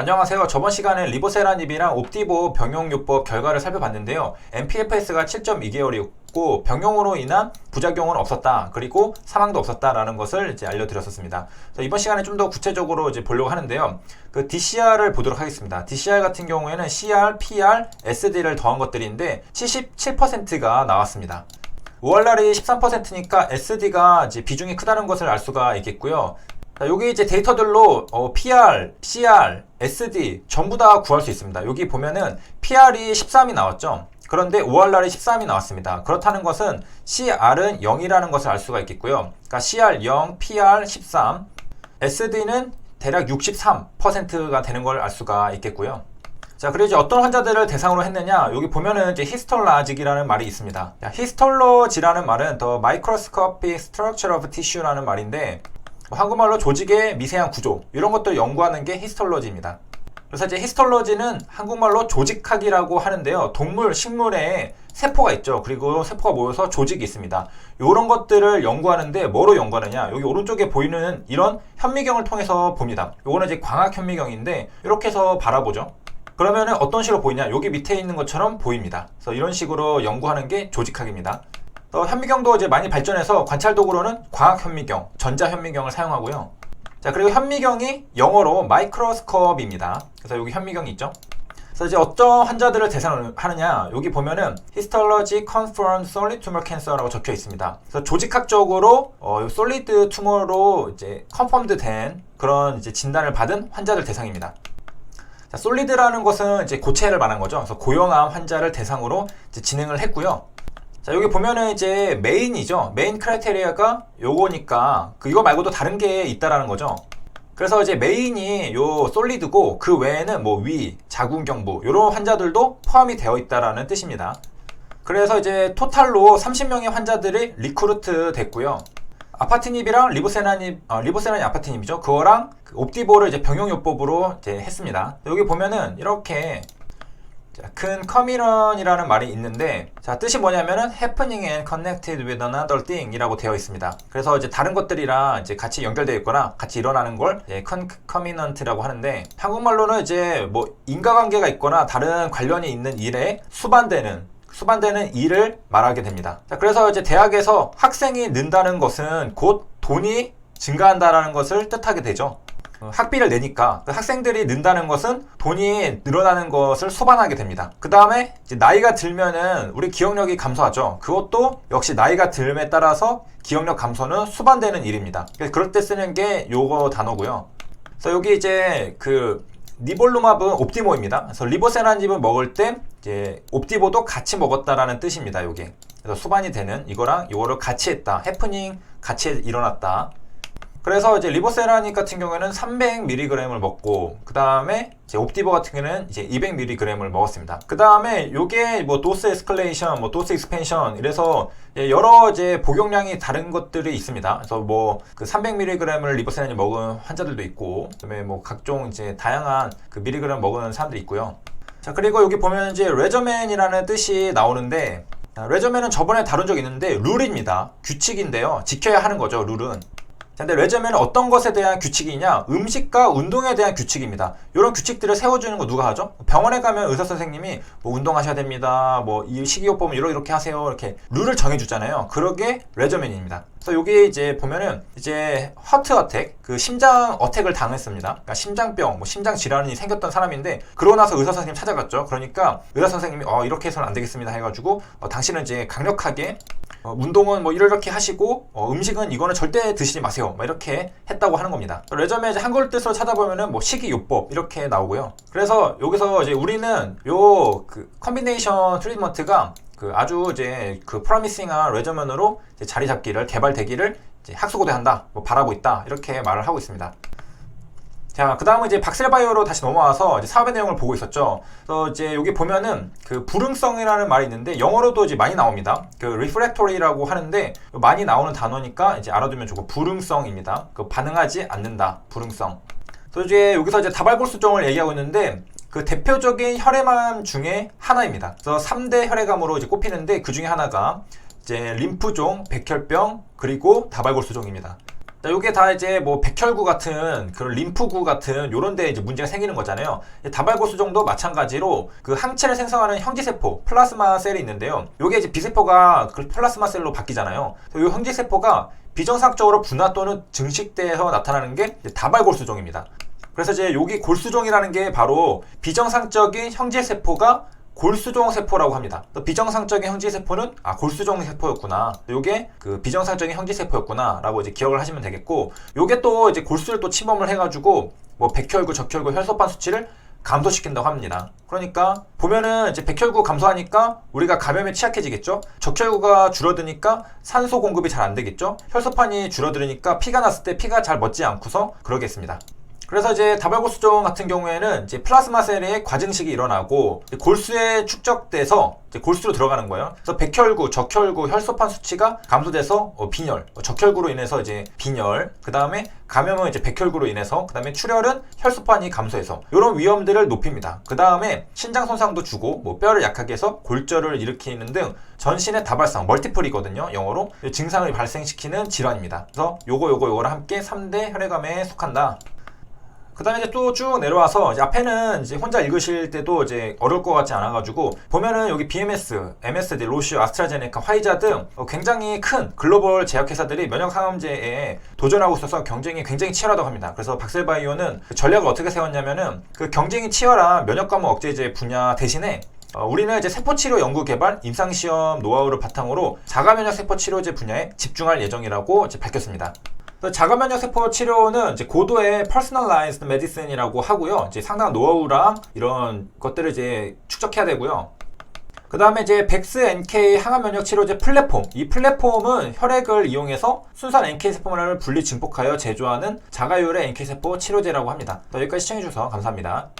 안녕하세요. 저번 시간에 리보세라닙이랑 옵티보 병용요법 결과를 살펴봤는데요. MPFS가 7.2개월이었고 병용으로 인한 부작용은 없었다. 그리고 사망도 없었다라는 것을 이제 알려드렸었습니다. 이번 시간에 좀 더 구체적으로 이제 보려고 하는데요. 그 DCR을 보도록 하겠습니다. DCR 같은 경우에는 CR, PR, SD를 더한 것들인데 77%가 나왔습니다. 5월날이 13%니까 SD가 이제 비중이 크다는 것을 알 수가 있겠고요. 자, 여기 이제 데이터들로 어, PR, CR, SD 전부 다 구할 수 있습니다. 여기 보면은 PR이 13이 나왔죠. 그런데 5월날에 13이 나왔습니다. 그렇다는 것은 CR은 0이라는 것을 알 수가 있겠고요. 그러니까 CR 0, PR 13, SD는 대략 63%가 되는 걸 알 수가 있겠고요. 자, 그리고 이제 어떤 환자들을 대상으로 했느냐? 여기 보면은 이제 히스톨라직이라는 말이 있습니다. 자, 히스톨로지라는 말은 더 마이크로스코피 스트럭처 오브 티슈라는 말인데 뭐 한국말로 조직의 미세한 구조 이런 것들 연구하는 게 히스톨로지입니다. 그래서 이제 히스톨로지는 한국말로 조직학이라고 하는데요. 동물, 식물에 세포가 있죠. 그리고 세포가 모여서 조직이 있습니다. 이런 것들을 연구하는데 뭐로 연구하느냐? 여기 오른쪽에 보이는 이런 현미경을 통해서 봅니다. 요거는 이제 광학 현미경인데 이렇게 해서 바라보죠. 그러면은 어떤 식으로 보이냐? 여기 밑에 있는 것처럼 보입니다. 그래서 이런 식으로 연구하는 게 조직학입니다. 또 현미경도 이제 많이 발전해서 관찰 도구로는 광학 현미경, 전자 현미경을 사용하고요. 자, 그리고 현미경이 영어로 마이크로스컵입니다. 그래서 여기 현미경이 있죠. 그래서 이제 어떤 환자들을 대상으로 하느냐 여기 보면은 Histology Confirmed Solid Tumor Cancer라고 적혀 있습니다. 그래서 조직학적으로 어, 솔리드 투머로 이제 컨펌드 된 그런 이제 진단을 받은 환자들 대상입니다. 자, 솔리드라는 것은 이제 고체를 말한 거죠. 그래서 고형암 환자를 대상으로 진행을 했고요. 자, 여기 보면은 이제 메인이죠. 메인 크라이테리아가 요거니까 그 이거 말고도 다른 게 있다라는 거죠. 그래서 이제 메인이 요 솔리드고 그 외에는 뭐 위, 자궁경부 이런 환자들도 포함이 되어 있다라는 뜻입니다. 그래서 이제 토탈로 30명의 환자들이 리크루트 됐고요. 아파티닙이랑 리보세나닙, 어, 리보세나닙 아파티닙이죠. 그거랑 그 옵티보를 이제 병용요법으로 이제 했습니다. 여기 보면은 이렇게 자, 큰 커미런이라는 말이 있는데 자 뜻이 뭐냐면은 happening and connected with another thing 이라고 되어 있습니다. 그래서 이제 다른 것들이랑 이제 같이 연결되어 있거나 같이 일어나는 걸 이제 concomitant라고 하는데 한국말로는 이제 뭐 인과관계가 있거나 다른 관련이 있는 일에 수반되는 수반되는 일을 말하게 됩니다. 자 그래서 이제 대학에서 학생이 는다는 것은 곧 돈이 증가한다라는 것을 뜻하게 되죠. 어, 학비를 내니까 그 학생들이 는다는 것은 돈이 늘어나는 것을 수반하게 됩니다. 그 다음에 나이가 들면은 우리 기억력이 감소하죠. 그것도 역시 나이가 들음에 따라서 기억력 감소는 수반되는 일입니다. 그래서 그럴 때 쓰는 게 요거 단어고요. 그래서 여기 이제 그 니볼루마브는 옵티모입니다. 그래서 리보세라닙을 먹을 때 이제 옵티보도 같이 먹었다라는 뜻입니다. 요게 그래서 수반이 되는 이거랑 이거를 같이 했다. 해프닝 같이 일어났다. 그래서 이제 리보세라닉 같은 경우에는 300mg을 먹고 그 다음에 이제 옵티버 같은 경우는 이제 200mg을 먹었습니다. 그 다음에 요게 뭐 도스 에스컬레이션, 뭐 도스 익스펜션 이래서 여러 이제 복용량이 다른 것들이 있습니다. 그래서 뭐 그 300mg을 리보세라닉 먹은 환자들도 있고 그다음에 뭐 각종 이제 다양한 그 미리그램 먹은 사람들이 있고요. 자 그리고 여기 보면 이제 레저맨이라는 뜻이 나오는데 레저맨은 저번에 다룬 적 있는데 룰입니다. 규칙인데요. 지켜야 하는 거죠. 룰은. 자, 근데 레저맨은 어떤 것에 대한 규칙이냐? 음식과 운동에 대한 규칙입니다. 이런 규칙들을 세워주는 거 누가 하죠? 병원에 가면 의사 선생님이 뭐 운동하셔야 됩니다. 뭐 이 식이요법은 이렇게 이렇게 하세요. 이렇게 룰을 정해주잖아요. 그러게 레저맨입니다. 그래서 여기 이제 보면은 이제 하트 어택, 그 심장 어택을 당했습니다. 그러니까 심장병, 뭐 심장 질환이 생겼던 사람인데 그러고 나서 의사 선생님 찾아갔죠. 그러니까 의사 선생님이 어 이렇게 해서는 안 되겠습니다 해가지고 어, 당신은 이제 강력하게 어, 운동은 뭐 이렇게 하시고 어, 음식은 이거는 절대 드시지 마세요. 뭐 이렇게 했다고 하는 겁니다. 레저메 이제 한글 뜻으로 찾아보면은 뭐 식이요법 이렇게 나오고요. 그래서 여기서 이제 우리는 요 그 컨비네이션 트리트먼트가 그 아주 이제 그 프로미싱한 레저면으로 자리 잡기를 개발되기를 학수고대 한다, 뭐 바라고 있다 이렇게 말을 하고 있습니다. 자, 그 다음은 이제 박셀바이오로 다시 넘어와서 사업의 내용을 보고 있었죠. 그래서 이제 여기 보면은 그 불응성이라는 말이 있는데 영어로도 이제 많이 나옵니다. 그 refractory라고 하는데 많이 나오는 단어니까 이제 알아두면 좋고 불응성입니다. 그 반응하지 않는다. 불응성. 그래서 이제 여기서 이제 다발골수종을 얘기하고 있는데 그 대표적인 혈액암 중에 하나입니다. 그래서 3대 혈액암으로 이제 꼽히는데 그 중에 하나가 이제 림프종, 백혈병, 그리고 다발골수종입니다. 자, 요게 다 이제 뭐 백혈구 같은 그런 림프구 같은 요런 데 이제 문제가 생기는 거잖아요. 다발고수종도 마찬가지로 그 항체를 생성하는 형지세포, 플라스마 셀이 있는데요. 요게 이제 비세포가 그 플라스마 셀로 바뀌잖아요. 요 형지세포가 비정상적으로 분화 또는 증식돼서 나타나는 게 다발골수종입니다. 그래서 이제 여기 골수종이라는 게 바로 비정상적인 형제세포가 골수종 세포라고 합니다. 또 비정상적인 형제 세포는 아 골수종 세포였구나. 요게 그 비정상적인 형제 세포였구나라고 이제 기억을 하시면 되겠고, 요게 또 이제 골수를 또 침범을 해 가지고 뭐 백혈구, 적혈구, 혈소판 수치를 감소시킨다고 합니다. 그러니까 보면은 이제 백혈구 감소하니까 우리가 감염에 취약해지겠죠. 적혈구가 줄어드니까 산소 공급이 잘 안 되겠죠. 혈소판이 줄어들으니까 피가 났을 때 피가 잘 멎지 않고서 그러겠습니다. 그래서 이제 다발골수종 같은 경우에는 이제 플라스마 셀의 과증식이 일어나고 골수에 축적돼서 골수로 들어가는 거예요. 그래서 백혈구, 적혈구, 혈소판 수치가 감소돼서 어, 빈혈, 어, 적혈구로 인해서 이제 빈혈, 그 다음에 감염은 이제 백혈구로 인해서, 그 다음에 출혈은 혈소판이 감소해서 이런 위험들을 높입니다. 그 다음에 신장 손상도 주고 뭐 뼈를 약하게 해서 골절을 일으키는 등 전신의 다발성, 멀티플이거든요. 영어로 증상을 발생시키는 질환입니다. 그래서 요거 요거 요거랑 함께 3대 혈액암에 속한다. 그 다음에 이제 또 쭉 내려와서 이제 앞에는 이제 혼자 읽으실 때도 이제 어려울 것 같지 않아가지고 보면은 여기 BMS, MSD, 로슈, 아스트라제네카, 화이자 등 어, 굉장히 큰 글로벌 제약회사들이 면역 항암제에 도전하고 있어서 경쟁이 굉장히 치열하다고 합니다. 그래서 박셀바이오는 그 전략을 어떻게 세웠냐면은 그 경쟁이 치열한 면역 과목 억제제 분야 대신에 어, 우리는 이제 세포치료 연구 개발, 임상시험 노하우를 바탕으로 자가면역 세포 치료제 분야에 집중할 예정이라고 밝혔습니다. 자가면역 세포 치료는 이제 고도의 퍼스널라이즈드 메디슨이라고 하고요. 이제 상당한 노하우랑 이런 것들을 이제 축적해야 되고요. 그 다음에 이제 백스 NK 항암 면역 치료제 플랫폼. 이 플랫폼은 혈액을 이용해서 순수한 NK 세포만을 분리 증폭하여 제조하는 자가율의 NK 세포 치료제라고 합니다. 여기까지 시청해주셔서 감사합니다.